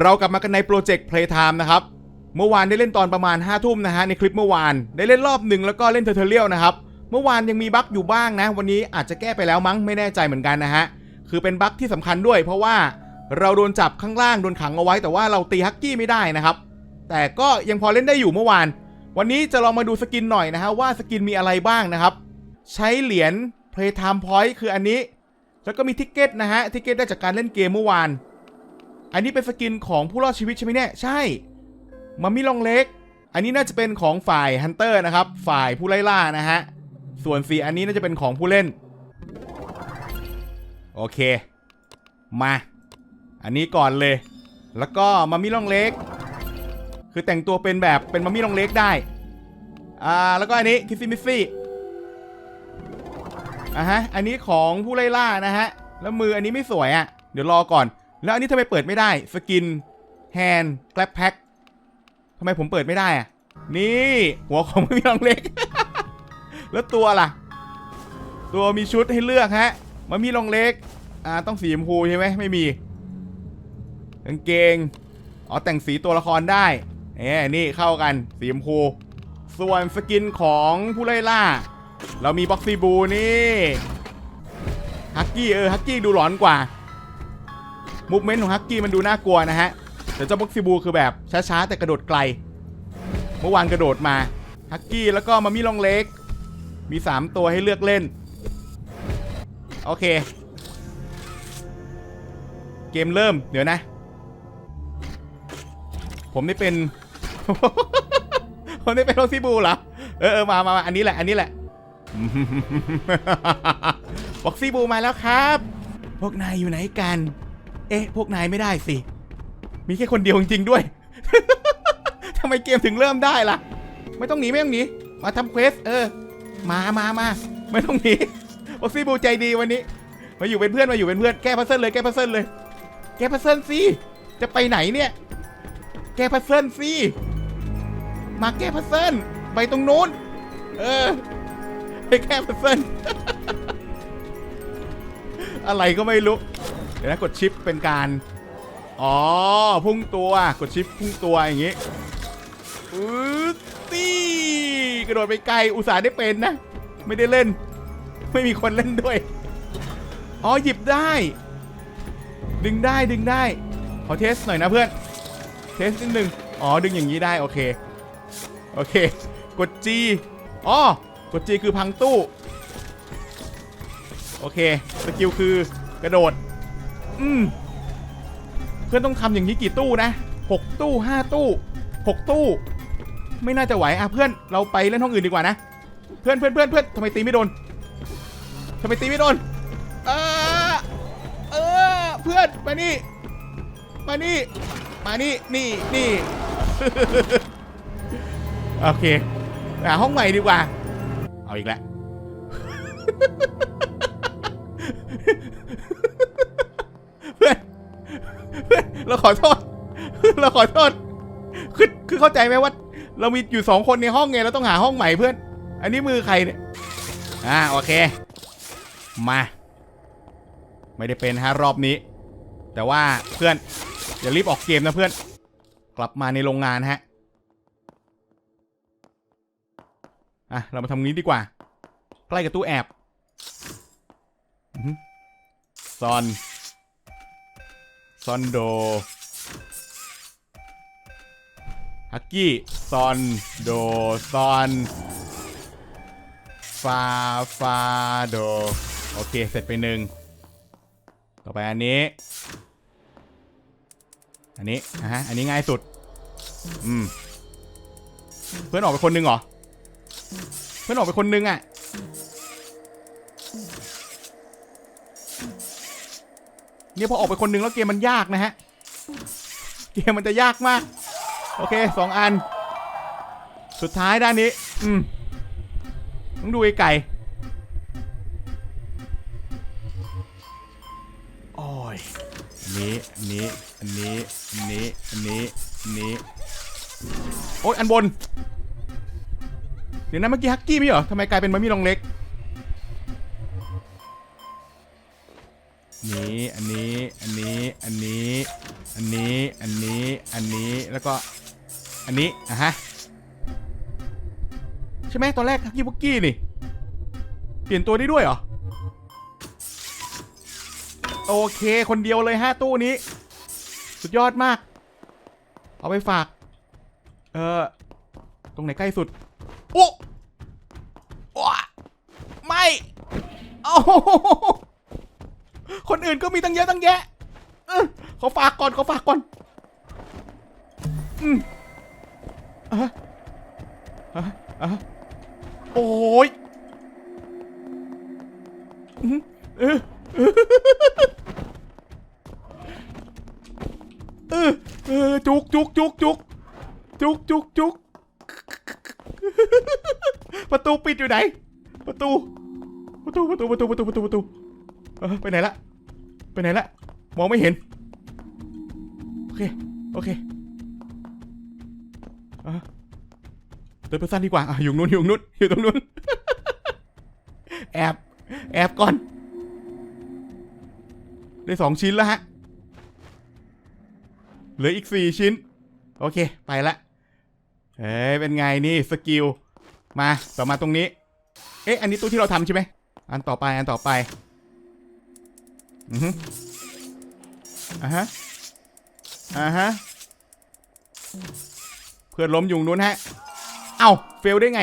เรากลับมากันในโปรเจกต์ Playtime นะครับ เมื่อวานได้เล่นตอนประมาณ5้าทุ่มนะฮะในคลิปเมื่อวานได้เล่นรอบหนึ่งแล้วก็เล่นเทอร์เทเรียลนะครับเมื่อวานยังมีบั๊กอยู่บ้างนะ วันนี้อาจจะแก้ไปแล้วมั้งไม่แน่ใจเหมือนกันนะฮะคือเป็นบั๊กที่สำคัญด้วย เพราะว่าเราโดนจับข้างล่างโดนขังเอาไว้แต่ว่าเราตีฮักกี้ไม่ได้นะครับ แต่ก็ยังพอเล่นได้อยู่เมื่อวาน วันนี้จะลองมาดูสกินหน่อยนะฮะว่าสกินมีอะไรบ้างนะครับ ใช้เหรียญ Playtime Point คืออันนี้ แล้วก็มีทิกเก็ตนะฮะทิกเก็ตได้จากการเล่นเกมเมื่อวาน อันนี้เป็นสกินของผู้รอดชีวิตใช่ไหมเนี่ย ใช่มัมมี่ลองเล็ก อันนี้น่าจะเป็นของฝ่ายฮันเตอร์นะครับ ฝ่ายผู้ไล่ล่านะฮะ ส่วนสีอันนี้น่าจะเป็นของผู้เล่น โอเค มา อันนี้ก่อนเลย แล้วก็มัมมี่ลองเล็ก คือแต่งตัวเป็นแบบเป็นมัมมี่ลองเล็กได้ อ่า แล้วก็อันนี้คิสซี่มิสซี่อะฮะ อันนี้ของผู้ไล่ล่านะฮะ แล้วมืออันนี้ไม่สวยอะ่ะ เดี๋ยวรอก่อน แล้วอันนี้ทำไมเปิดไม่ได้ สกิน แฮนด์แกลบแพ็คทำไมผมเปิดไม่ได้อะนี่ หัวของไม่มีรองเล็ก แล้วตัวล่ะ ตัวมีชุดให้เลือกฮะ มันมีรองเล็ก อ่า ต้องสีชมพูใช่ไหมไม่มีกางเกง อ๋อ แต่งสีตัวละครได้เอ้นี่เข้ากันสีชมพู ส่วนสกินของผู้ไล่ล่า เรามีบ็อกซี่บูนี่ ฮักกี้เออ ฮักกี้ดูหลอนกว่า มูฟเมนต์ของฮักกี้มันดูน่ากลัวนะฮะแต่เจ้าบ็อกซีบูคือแบบช้าๆแต่กระโดดไกล เมื่อวานกระโดดมาฮักกี้แล้วก็มามีลองเล็ก มี 3 ตัวให้เลือกเล่น โอเค เกมเริ่มเดี๋ยวนะ ผมนี่เป็น ผมนี่เป็นบ็อกซี่บูเหรอ เออเออมามามาอันนี้แหละ อันนี้แหละบ็อกซี่บูมาแล้วครับ พวกนายอยู่ไหนกัน เอ๊ะ พวกนายไม่ได้สิ มีแค่คนเดียวจริงๆด้วย ทำไมเกมถึงเริ่มได้ล่ะ ไม่ต้องหนีไม่ต้องหนี มาทำเควส เออ มามามาไม่ต้องหนีบ็อกซี่บูใจดีวันนี้ มาอยู่เป็นเพื่อนมาอยู่เป็นเพื่อน แก้พัซเซิลเลยแก้พัซเซิลเลย แก้พัซเซิลสิ จะไปไหนเนี่ย แก้พัซเซิลสิ มาแก้พัซเซิลไปตรงนู้น เออ ไปแก้พัซเซิลอะไรก็ไม่รู้ ดี๋ยวนะกดชิปเป็นการ อ๋อ พุ่งตัว กดชิปพุ่งตัวอย่างงี้อือตีกระโดดไปไกล อุตส่าห์ได้เป็นนะ ไม่ได้เล่น ไม่มีคนเล่นด้วย อ๋อ หยิบได้ ดึงได้ดึงได้ ขอเทสหน่อยนะเพื่อน เทสนิดนึง อ๋อ ดึงอย่างนี้ได้ โอเค โอเค กด G อ๋อ กด G คือพังตู้ โอเค สกิลคือกระโดด อืมเพื่อนต้องทำอย่างนี้กี่ตู้นะหกตู้ห้าตู้หกตู้ ไม่น่าจะไหวอะเพื่อนเราไปเล่นห้องอื่นดีกว่านะเพื่อนเพื่อนเพื่อนเพื่อนทำไมตีไม่โดนทำไมตีไม่โดนเออเออเพื่อนมานี่มานี่มานี่นี่นี่โอเคหาห้องใหม่ดีกว่า เอาอีกแล้ว ขอโทษ เราขอโทษ คือคือเข้าใจไหมว่า เรามีอยู่สองคนในห้องไงเราต้องหาห้องใหม่เพื่อน อันนี้มือใครเนี่ย อ่าโอเค มา ไม่ได้เป็นฮะรอบนี้ แต่ว่าเพื่อนอย่ารีบออกเกมนะเพื่อน กลับมาในโรงงานฮะ อะเรามาทำงี้ดีกว่า ใกล้กับตู้แอบอื้อหือซอนซอนโด ฮักกี้ ซอน โด ซอน ฟา ฟา โด โอเค เสร็จไปหนึ่ง ต่อไปอันนี้ อันนี้นะฮะ อันนี้ง่ายสุด อืม เพื่อนออกไปคนหนึ่งเหรอ เพื่อนออกไปคนหนึ่งอะ เนี่ยพอออกไปคนหนึ่งแล้วเกมมันยากนะฮะ เกมมันจะยากมาก โอเคสองอัน สุดท้ายด้านนี้ อืมต้องดูไอ้ไก่โอ้ยอันนี้อันนี้อันนี้อันนี้อันนี้อันนี้โอ้ยอันบน เดี๋ยวนะเมื่อกี้ฮักกี้ไม่เหรอทำไมกลายเป็นมัมมี่ลองเล็กนี้อันนี้ อันนี้ อันนี้ อันนี้ อันนี้ อันนี้ แล้วก็ อันนี้อะฮะใช่ไหมตอนแรกฮักกี้บุกกี้นี่ เปลี่ยนตัวได้ด้วยเหรอ โอเค คนเดียวเลยฮะตู้นี้ สุดยอดมาก เอาไปฝาก เออตรงไหนใกล้สุด โอ้ว้าไม่โอ้โหคนอื่นก็มีตั้งเยอะตั้งแยะเออขอฝากก่อนขอฝากก่อน อืม อะอะอะโอ้ยอืมเออเออจุกจุกจุกจุกจุกจุกจุกประตูปิดอยู่ไหน ประตู ประตูประตูประตูประตูประตูประตูไปไหนละ ไปไหนละ มองไม่เห็น โอเค โอเค เดินไปสั้นดีกว่าอะอยู่นู้นอยู่นู้นอยู่ตรงนู้น แอบ แอบก่อน ได้สองชิ้นแล้วฮะ เหลืออีกสี่ชิ้น โอเค ไปละเอ้ย เป็นไงนี่สกิล มา ต่อมาตรงนี้ เอ๊ะ อันนี้ตู้ที่เราทำใช่ไหม อันต่อไป อันต่อไป อือฮึอ่าฮะอ่าฮะ เพื่อนล้มยุงนู้นฮะ เอ้าเฟลได้ไง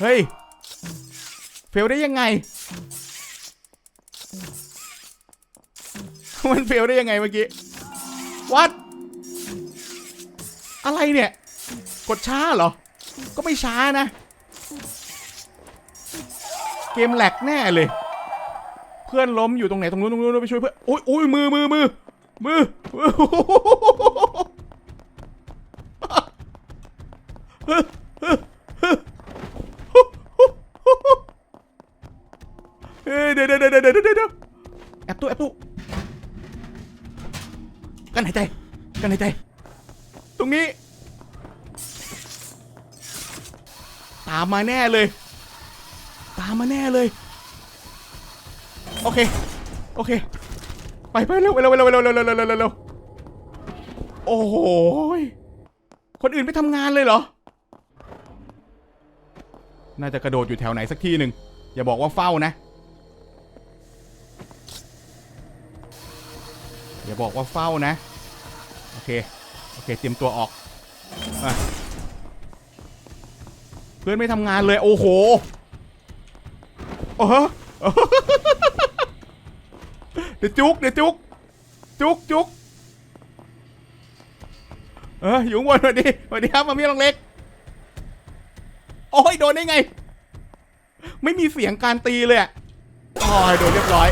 เฮ้ย เฟลได้ยังไง มันเฟลได้ยังไงเมื่อกี้ วัด อะไรเนี่ย กดช้าเหรอ ก็ไม่ช้านะ เกมแหลกแน่เลย เพื่อนล้มอยู่ตรงไหนตรงนู้นตรงนู้นไปช่วยเพื่อนโอ้ยโอ้ยมือมือมือมือ เฮ้เดี๋ยวเดี๋ยวเดี๋ยวเดี๋ยวเดี๋ยวเดี๋ยวแอบตู้แอบตู้กันหายใจกันหายใจ ตรงนี้ ตามมาแน่เลย ตามมาแน่เลย โอเค โอเค ไปไปเร็วไปเร็วไปเร็วไปเร็วเร็วเร็วเร็วเร็วเร็วโอ้โหยคนอื่นไม่ทำงานเลยเหรอ น่าจะกระโดดอยู่แถวไหนสักที่หนึ่งอย่าบอกว่าเฝ้านะ อย่าบอกว่าเฝ้านะ โอเค โอเค เตรียมตัวออกอเพื่อนไม่ทำงานเลย โอ้โหโอ้โหเดี๋ยวจุกเดี๋ยวจุกจุกจุกเอออยู่ข้างบนสวัสดีสวัสดีครับมามีลองเล็ก โอ้ยโดนได้ไง ไม่มีเสียงการตีเลยอะโอ้ยโดนเรียบร้อย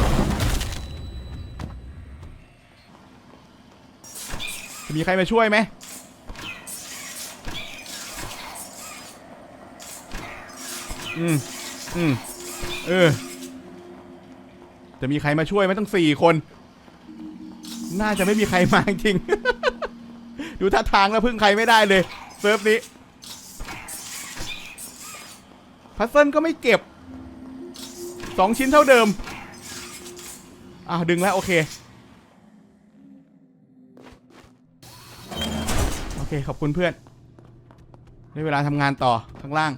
จะมีใครมาช่วยไหมอืม อืม เออ จะมีใครมาช่วยไหมตั้งสี่คน น่าจะไม่มีใครมาจริง ดูท่าทางแล้วพึ่งใครไม่ได้เลย เซิร์ฟนี้ พัซเซิลก็ไม่เก็บสองชิ้นเท่าเดิม อ่าดึงแล้ว โอเค โอเค ขอบคุณเพื่อน ได้เวลาทำงานต่อข้างล่าง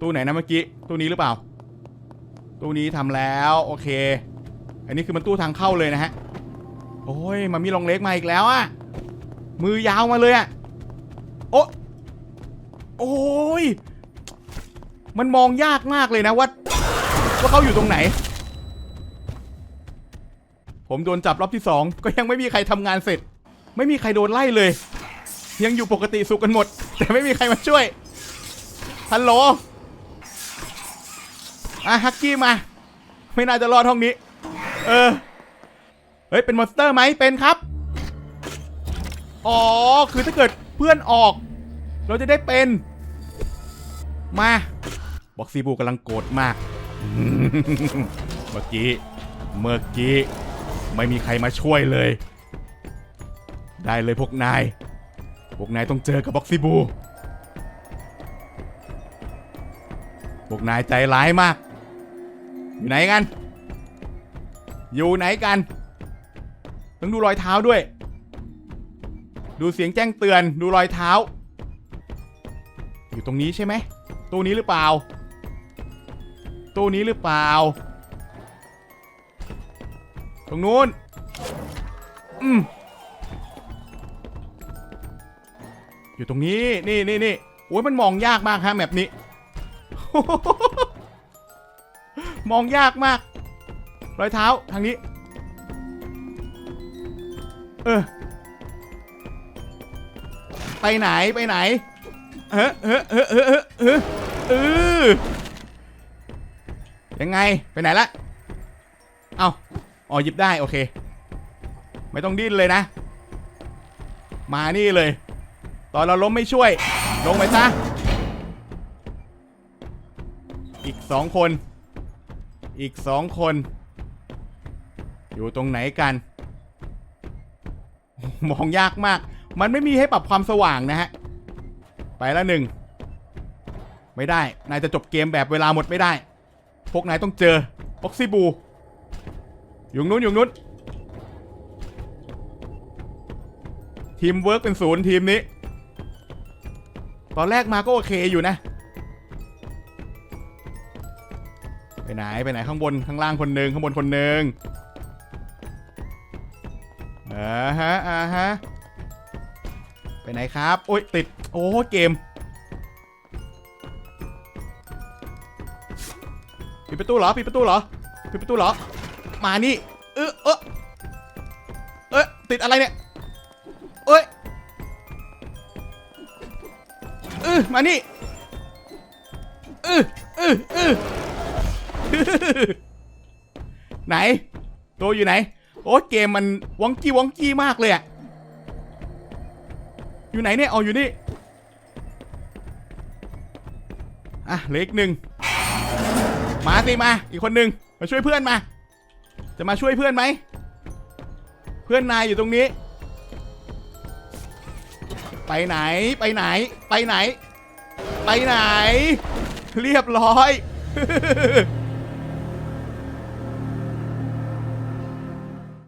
ตู้ไหนนะเมื่อกี้ ตู้นี้หรือเปล่า ตู้นี้ทำแล้ว โอเค อันนี้คือมันตู้ทางเข้าเลยนะฮะ โอ้ยมันมีลองเล็กมาอีกแล้วอะมือยาวมาเลยอะโอ้โอ้ย มันมองยากมากเลยนะว่าว่าเขาอยู่ตรงไหน ผมโดนจับรอบที่สองก็ยังไม่มีใครทำงานเสร็จ ไม่มีใครโดนไล่เลย ยังอยู่ปกติสุขกันหมด แต่ไม่มีใครมาช่วยฮัลโหลอะฮักกี้มา ไม่น่าจะรอดห้องนี้ เออ เฮ้ย เป็นมอนสเตอร์ไหมเป็นครับ อ๋อ คือถ้าเกิดเพื่อนออก เราจะได้เป็น มา บอกซีบูกำลังโกรธมาก เมื่อกี้ เมื่อกี้ ไม่มีใครมาช่วยเลย ได้เลยพวกนาย พวกนายต้องเจอกับบ็อกซี่บู พวกนายใจร้ายมาก อยู่ไหนกัน อยู่ไหนกัน ต้องดูรอยเท้าด้วย ดูเสียงแจ้งเตือน ดูรอยเท้า อยู่ตรงนี้ใช่ไหมตู้นี้หรือเปล่า ตู้นี้หรือเปล่า ตรงนู้น อืมอยู่ตรงนี้ นี่นี่นี่โอ้ยมันมองยากมากฮะแมปนี้ มองยากมาก รอยเท้าทางนี้ เออ ไปไหนไปไหนเฮ้เฮ้เฮ้เฮ้เฮ้เฮ้เออ ยังไง ไปไหนละ เอาอ๋อหยิบได้ โอเค ไม่ต้องดิ้นเลยนะ มานี่เลย ตอนเราล้มไม่ช่วย ลงไปซะ อีกสองคน อีกสองคน อยู่ตรงไหนกัน มองยากมาก มันไม่มีให้ปรับความสว่างนะฮะ ไปล้วหนึ่ง ไม่ได้ นายจะจบเกมแบบเวลาหมดไม่ได้ พวกนายต้องเจอบ็อกซี่บู อยู่นู้นอยู่นู้นทีมเวิร์กเป็นศูนย์ทีมนี้ ตอนแรกมาก็โอเคอยู่นะ ไปไหนไปไหนข้างบนข้างล่างคนหนึ่งข้างบนคนหนึ่งอ่าฮะอ่าฮะ ไปไหนครับ โอ้ยติด โอ้เกม ดประตูเหรอปิดประตูเหรอปิดประตูเหรอ มานี่ เออเออเอ้ยติดอะไรเนี่ย เอ้ยเออมานี่เออเออเออไหน ตัวอยู่ไหน โอ้เกมมันวองกี้วองกี้มากเลยอะอยู่ไหนเนี่ยเอาอยู่นี่ อะเลืออีกหนึ่ง มาสิมา อีกคนหนึ่งมาช่วยเพื่อนมา จะมาช่วยเพื่อนไหม เพื่อนนายอยู่ตรงนี้ ไปไหนไปไหน ไปไหน ไปไหน เรียบร้อย